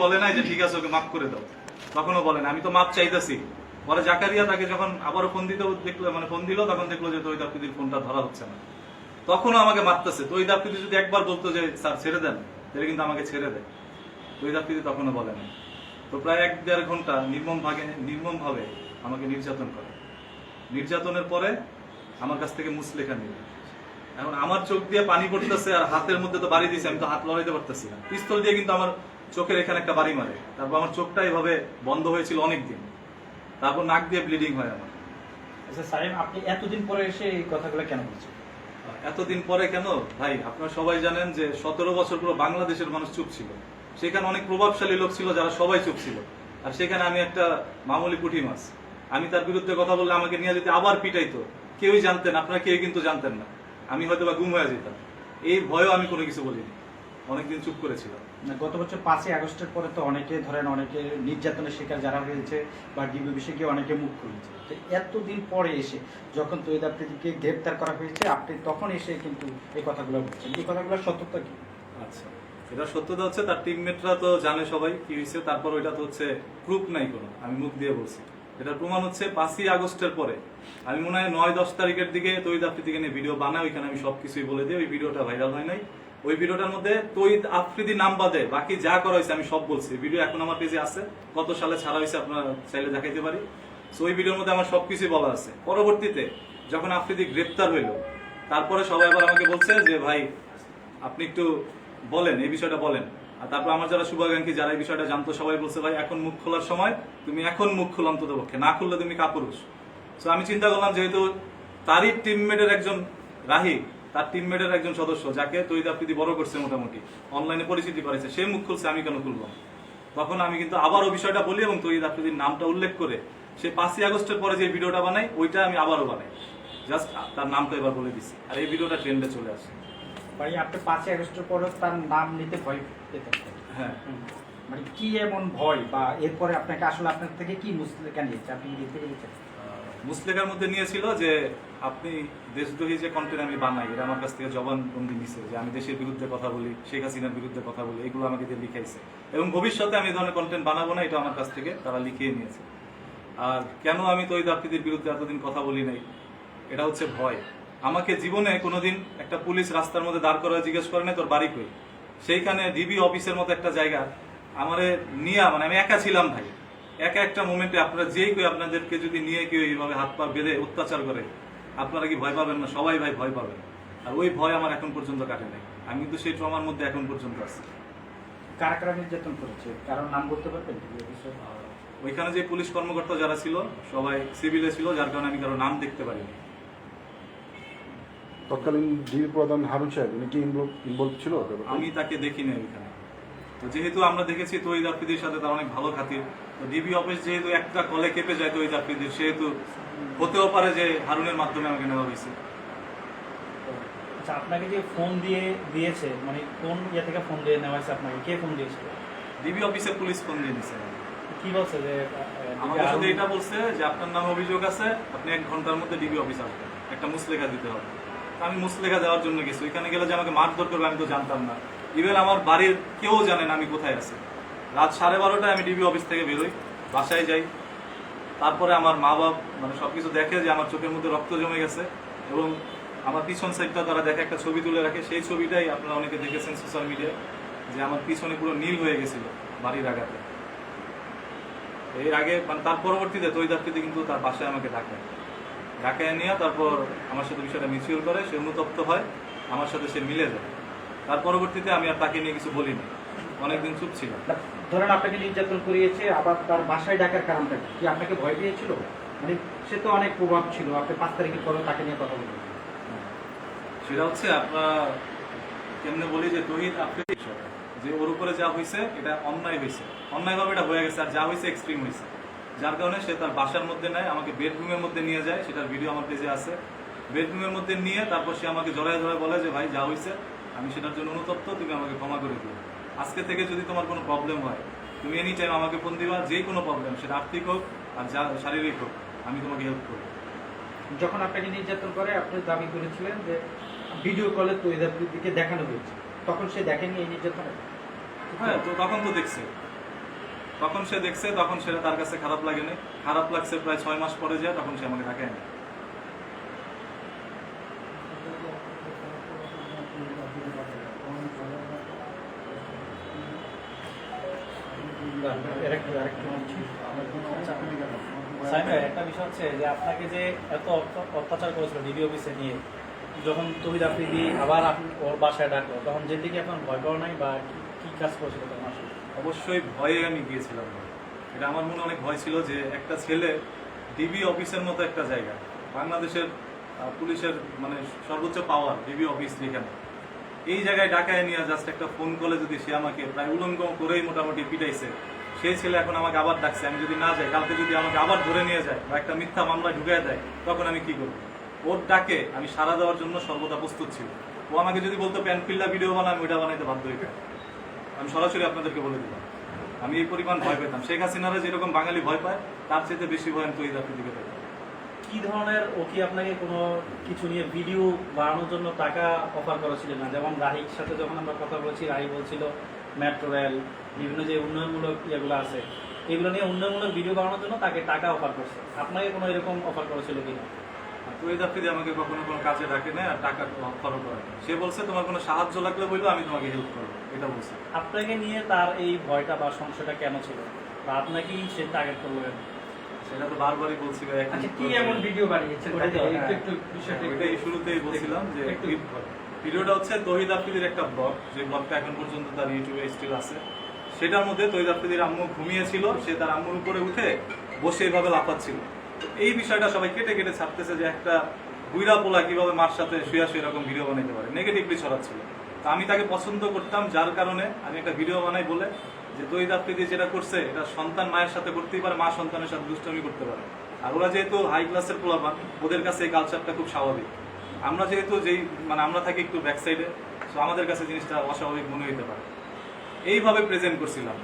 বলে নাই যে, ঠিক আছে, ওকে মাফ করে দাও। তখনও বলে না আমি তো মাপ চাইতেছি। পরে জাকারিয়া তাকে যখন আবারও ফোন দিতে দেখল মানে ফোন দিল, তখন দেখল যে তৈদ আফ্রিদির ফোনটা ধরা হচ্ছে না। তখনও আমাকে মারতেছে। তৈদ আফ্রিদি যদি একবার বলতো যে, স্যার, ছেড়ে দেন, তাহলে কিন্তু আমাকে ছেড়ে দেয়। তৈদ আফ্রিদি তখনও বলে না তো প্রায় এক দেড় ঘণ্টা নির্মম ভাগে নির্মম ভাবে আমাকে নির্যাতন করে। নির্যাতনের পরে আমার কাছ থেকে মুসলেখা নিল এখন আমার চোখ দিয়ে পানি পড়তেছে আর হাতের মধ্যে তো বাড়ি দিয়েছে আমি তো হাত লড়াইতে পারতেছি না। পিস্তল দিয়ে কিন্তু আমার চোখের এখানে একটা বাড়ি মারে। তারপর আমার চোখটা এভাবে বন্ধ হয়েছিল অনেক দিন তারপর নাক দিয়ে ব্লিডিং হয় আমার। আচ্ছা সাহেব আপনি এতদিন পরে এসে এই কথাগুলো কেন বলছেন? এতদিন পরে কেন? ভাই আপনারা সবাই জানেন যে সতেরো বছর পুরো বাংলাদেশের মানুষ চুপ ছিল। সেখানে অনেক প্রভাবশালী লোক ছিল যারা সবাই চুপ ছিল। আর সেখানে আমি একটা মামুলি পুঁটি মাছ। আমি তার বিরুদ্ধে কথা বললে আমাকে নিয়ে যদি আবার পিটাইতো। কেউই জানতেন আপনারা কেউ কিন্তু জানতেন না। আমি হয়তো বা গুম হয়ে যেতাম। এই ভয়েও আমি কোনো কিছু বলিনি। অনেকদিন চুপ করেছিলাম। না, গত বছর পাঁচই আগস্টের পরে তো অনেকে ধরেন অনেকে নির্যাতনের শিকার যারা হয়েছে বা ডিবি বিষয়ে গিয়ে অনেকে মুখ খুলেছে। তো এতদিন পরে এসে যখন তৈরি আপনাদেরকে গ্রেপ্তার করা হয়েছে আপনি তখন এসে কিন্তু এই কথাগুলো বলছেন। এই কথাগুলো সত্যতা কি? আচ্ছা এটা সত্যতা হচ্ছে তার টিমমেটরা তো জানে সবাই কি হয়েছে তারপর ওইটা তো হচ্ছে প্রুফ নাই কোনো আমি মুখ দিয়ে বলছি। এটার প্রমাণ হচ্ছে পাঁচই আগস্টের পরে। আমি মনে হয় নয় দশ তারিখের দিকে তৈদ আফ্রিদিকে নিয়ে ভিডিও বানাই ওইখানে আমি সবকিছুই বলে দিই ওই ভিডিওটা ভাইরাল হয় নাই। ওই ভিডিওটার মধ্যে তৈদ আফ্রিদি নাম বাদে, বাকি যা করা হয়েছে আমি সব বলছি। ভিডিও এখন আমার পেজে আছে। কত সালে ছাড়া হয়েছে আপনারা চাইলে দেখাইতে পারি। সো ওই ভিডিওর মধ্যে আমার সব কিছুই বলা আছে। পরবর্তীতে যখন আফ্রিদি গ্রেপ্তার হইল, তারপরে সবাই আবার আমাকে বলছে যে, ভাই, আপনি একটু বলেন, এই বিষয়টা বলেন। আর তারপর আমার যারা শুভাকাঙ্ক্ষী, যারা এই বিষয়টা জানতো, সবাই বলছে, ভাই, এখন মুখ খোলার সময়, তুমি এখন মুখ খোলো অন্তত পক্ষে। না খুললে তুমি কাপুরুষ। সো আমি চিন্তা করলাম, যেহেতু তারই টিমমেটের একজন রাহি তার টিমমেটের একজন সদস্য যাকে তৈরি আফ্রিদি বড় করছে মোটামুটি। অনলাইনে পরিচিতি পাইছে সে মুখ খুলছে আমি কেন খুলবো? তখন আমি কিন্তু আবারও বিষয়টা বলি এবং তৈরি আফ্রিদির নামটা উল্লেখ করে সে পাঁচই আগস্টের পরে যে ভিডিওটা বানাই ওইটা আমি আবারও বানাই। জাস্ট তার নামটা এবার বলে দিছি আর এই ভিডিওটা ট্রেন্ডে চলে আসে ভাই আপনি পাঁচই আগস্টের পরে তার নাম নিতে ভয় পেতেন? হ্যাঁ। মানে কি এমন ভয় বা এরপরে আপনাকে আসলে আপনার থেকে কি মুসলিকা নিয়েছে? আপনি দেখতে পেরেছেন মুসলেখার মধ্যে নিয়েছিল যে আপনি দেশদ্রোহী যে কন্টেন্ট আমি বানাই, এটা আমার কাছ থেকে জবানবন্দি নিছে, যে আমি দেশের বিরুদ্ধে কথা বলি, শেখ হাসিনার বিরুদ্ধে কথা বলি, এগুলো আমাকে দিয়ে লিখাইছে। এবং ভবিষ্যতে আমি এই ধরনের কন্টেন্ট বানাবো না, এটা আমার কাছ থেকে তারা লিখিয়ে নিয়েছে। আর কেন আমি তো ওই দাপ্তিদের বিরুদ্ধে এতদিন কথা বলি নাই? এটা হচ্ছে ভয়। আমাকে জীবনে কোনোদিন একটা পুলিশ রাস্তার মধ্যে দাঁড় করা জিজ্ঞেস করে না তোর বাড়ি কই? সেইখানে ডিবি অফিসের মতো একটা জায়গা, আমারে নিয়ে মানে আমি একা ছিলাম ভাই। একা একটা মোমেন্টে আপনারা যেই কেউ আপনাদেরকে যদি নিয়ে কেউ এইভাবে হাত পা বেঁধে অত্যাচার করে আপনারা কি ভয় পাবেন না? সবাই ভাই ভয় পাবেন। আর ওই ভয় আমার এখন পর্যন্ত কাটে নাই। আমি কিন্তু সেই ট্রমার মধ্যে এখন পর্যন্ত আছি। কারা কারা নির্যাতন করেছে? কারোর নাম বলতে পারবেন? ওইখানে যে পুলিশ কর্মকর্তা যারা ছিল সবাই সিভিলে ছিল যার কারণে আমি কারও নাম দেখতে পারিনি। তৎকালীন ডিবি প্রধান হারুন সাহেব উনি কি ইনভলভ ছিল? আমি তাকে দেখিনি ওইখানে। তো যেহেতু আমরা দেখেছি তৈদ আফ্রিদির সাথে তার অনেক ভালো খাতির। তো ডিবি অফিস যেহেতু একটা কলে কেঁপে যায় তৈদ আফ্রিদির সেহেতু হতেও পারে যে হারুনের মাধ্যমে আমাকে নেওয়া হয়েছে। আচ্ছা আপনাকে যে ফোন দিয়ে দিয়েছে মানে কোন ইয়ে থেকে ফোন দিয়ে নেওয়া হয়েছে আপনাকে? কে ফোন দিয়েছিল? ডিবি অফিসে পুলিশ ফোন দিয়ে দিছে কি বলছে যে আমাকে শুধু এটা বলছে যে আপনার নামে অভিযোগ আছে আপনি এক ঘণ্টার মধ্যে ডিবি অফিস আসবেন। একটা মুসলেখা দিতে হবে। আমি মুসলেখা দেওয়ার জন্য গেছি। ওইখানে গেলে যে আমাকে মারধর করবে আমি তো জানতাম না। ইভেন আমার বাড়ির কেউ জানে না আমি কোথায় আছি। রাত সাড়ে বারোটায় আমি ডিবি অফিস থেকে বেরোই, বাসায় যাই। তারপরে আমার মা বাপ মানে সব কিছু দেখে যে আমার চোখের মধ্যে রক্ত জমে গেছে এবং আমার পিছন সাইডটা তারা দেখে একটা ছবি তুলে রাখে। সেই ছবিটাই আপনারা অনেকে দেখেছেন সোশ্যাল মিডিয়ায় যে আমার পিছনে পুরো নীল হয়ে গেছিল বাড়ির আঘাতে এর আগে মানে তার পরবর্তীতে তৈদার্থীতে কিন্তু তার বাসায় আমাকে ডাকায় ডাকায় নিয়ে তারপর আমার সাথে বিষয়টা মিছিউল করে, সে অনুতপ্ত হয়, আমার সাথে সে মিলে যায়। তার পরবর্তীতে আমি আর তাকে নিয়ে কিছু বলিনি অনেকদিন চুপ ছিল ধরেন আপনাকে নির্যাতন করিয়েছে আবার তার বাসায় ডাকার কারণটা কি? আপনাকে ভয় পেয়েছিল? মানে সে তো অনেক প্রভাব ছিল। আপনি পাঁচ তারিখের পরে তাকে নিয়ে কথা বলবেন সেটা হচ্ছে আপনার কেমনে বলি যে তহিদ বিষয়টা। যে ওর উপরে যা হয়েছে এটা অন্যায় হয়েছে অন্যায়ভাবে এটা হয়ে গেছে আর যা হয়েছে এক্সট্রিম হয়েছে যার কারণে সে তার বাসার মধ্যে নেয় আমাকে বেডরুমের মধ্যে নিয়ে যায়। সেটার ভিডিও আমার পেজে আছে। বেডরুমের মধ্যে নিয়ে তারপর সে আমাকে জড়ায় ধরে বলে যে ভাই যা হয়েছে আমি সেটার জন্য অনুতপ্ত তুমি আমাকে ক্ষমা করে দিও। আজকে থেকে যদি তোমার কোনো প্রবলেম হয় তুমি এনি টাইম আমাকে ফোন দিবা যে কোনো প্রবলেম সেটা আর্থিক হোক আর যা শারীরিক হোক আমি তোমাকে হেল্প করব। যখন আপনাকে নির্যাতন করে আপনি দাবি করেছিলেন যে ভিডিও কলে তৈরি দিকে দেখানো হয়েছে। তখন সে দেখেনি এই নির্যাতন? হ্যাঁ তো তখন তো দেখছে। তখন সে দেখছে তখন সেটা তার কাছে খারাপ লাগেনি খারাপ লাগছে প্রায় ছয় মাস পরে যায় তখন সে আমাকে ডাকে আনে আরেকটু আরেকটু বলছি। সাইম ভাই, একটা বিষয় হচ্ছে যে আপনাকে যে এত অত্য- অত্যাচার করেছিল ডিবি অফিসে নিয়ে, যখন ডাকলো, তখন আপনার ভয় নাই বা কি- কাজ করেছিল অবশ্যই ভয়ে আমি গিয়েছিলাম। এটা আমার মনে অনেক ভয় ছিল যে একটা ছেলে ডিবি অফিসের মতো একটা জায়গা, বাংলাদেশের পুলিশের মানে সর্বোচ্চ পাওয়ার ডিবি অফিস যেখানে এই জায়গায় ডাকায় নিয়ে জাস্ট একটা ফোন কলে যদি সে আমাকে প্রায় উলঙ্গ করেই মোটামুটি পিটাইছে সেই ছেলে এখন আমাকে আবার ডাকছে, আমি যদি না যাই, কালকে যদি আমাকে আবার ধরে নিয়ে যায় বা একটা মিথ্যা মামলা ঢুকিয়ে দেয়, তখন আমি কি করব? ওর ডাকে আমি সারা দেওয়ার জন্য সর্বদা প্রস্তুত ছিল ও আমাকে যদি বলতো প্যানফিল্লা ভিডিও বানা আমি ওইটা বানাইতে বাধ্য হইতাম। আমি সরাসরি আপনাদেরকে বলে দিলাম। আমি এই পরিমাণ ভয় পেতাম। শেখ হাসিনারা যেরকম বাঙালি ভয় পায়, তার চেয়ে বেশি ভয় আমি তৈরি দিকে পেতাম কি ধরনের ও কি আপনাকে কোনো কিছু নিয়ে ভিডিও বানানোর জন্য টাকা অফার করেছিল না? যেমন রাহির সাথে যখন আমরা কথা বলছি রাহি বলছিল মেট্রো রেল বিভিন্ন যে উন্নয়নমূলক ইয়েগুলো আছে এগুলো নিয়ে উন্নয়নমূলক ভিডিও বানানোর জন্য তাকে টাকা অফার করছে। আপনাকে কোনো এরকম অফার করেছিল কিনা আর তৈরি দাপ্তিদি আমাকে কখনো কোনো কাজে ডাকে না আর টাকা অফারও করে সে বলছে তোমার কোনো সাহায্য লাগলে বলল আমি তোমাকে হেল্প করব। এটা বলছে। আপনাকে নিয়ে তার এই ভয়টা বা সংশয়টা কেন ছিল? বা আপনাকেই সে টার্গেট করল কেন? সেটা তো বারবারই বলছি ভাই, আচ্ছা কি এমন ভিডিও বানিয়েছে? ওটাই তো, একটু হ্যাঁ। একটু বিষয়টা একটু- শুরুতেই বলছিলাম যে ভিডিওটা হচ্ছে তহিদ আফ্রিদির একটা ব্লগ যে ব্লগটা এখন পর্যন্ত তার ইউটিউবে স্টিল আছে। সেটার মধ্যে তহিদ আফ্রিদির আম্মু ঘুমিয়েছিল সে তার আম্মুর উপরে উঠে বসে এইভাবে লাফাচ্ছিল। এই বিষয়টা সবাই কেটে কেটে ছাড়তেছে যে একটা বুইরা পোলা কীভাবে মার সাথে শুয়ে শুয়ে এরকম ভিডিও বানাইতে পারে। নেগেটিভলি ছড়াচ্ছিল। তো আমি তাকে পছন্দ করতাম যার কারণে আমি একটা ভিডিও বানাই বলে যে দই দাপ্তি দিয়ে যেটা করছে, এটা সন্তান মায়ের সাথে করতেই পারে, মা সন্তানের সাথে দুষ্টমি করতে পারে। আর ওরা যেহেতু হাই ক্লাসের পোলাপান, ওদের কাছে এই কালচারটা খুব স্বাভাবিক। আমরা যেহেতু যেই মানে আমরা থাকি একটু ব্যাকসাইডে তো আমাদের কাছে জিনিসটা অস্বাভাবিক মনে হইতে পারে। এইভাবে প্রেজেন্ট করছিলাম।